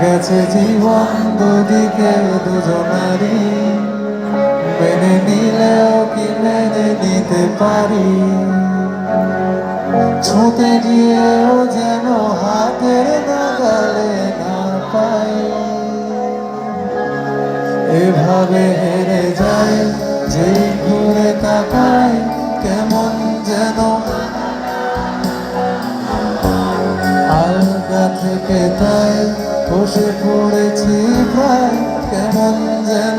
গেছে জীবন দুদিকে দুজনারি মেনে নিলেও কি মেনে নিতে পারি? ছুঁতে গিয়েও যেন হাতের নাগালে না পাই। এভাবে হেরে যায় যেই ঘুরে তাকায় কেমন যেন আলগা থেকে তাই। বসে পড়েছি প্রায় কেমন যেন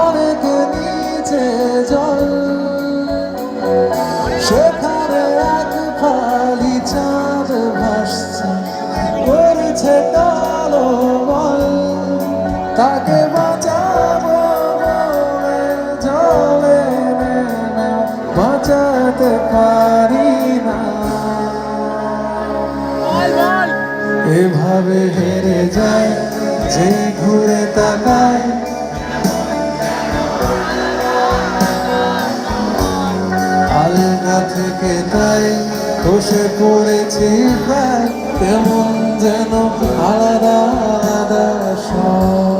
অনেক নিচে জল সেখানে এক ফালি চাঁদ ভাসছে। করেছে কালো বল তাকে বাঁচাবো জলে বাঁচাতে পারি না। এভাবে হেরে যায় যে থেকে তাই বসে পড়েছি প্রায় কেমন যেন আলাদা আলাদা সব।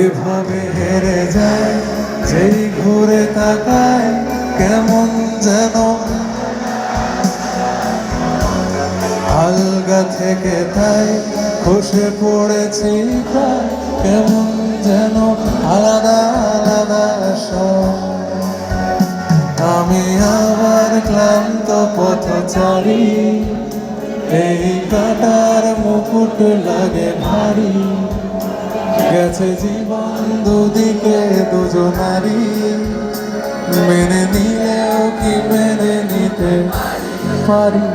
এভাবে হেরে যায় যেই ঘুরে তাকায় আলগা থেকে তাই খসে পড়েছি প্রায়। কেমন যেন আলাদা আলাদা সব। আমি আবার ক্লান্ত পথচারী এই কাটার মুকুট লাগে ভারী। গেছে জীবন দুদিকে দুজনারই। মেনে নিলেও কি মেনে নিতে পারি?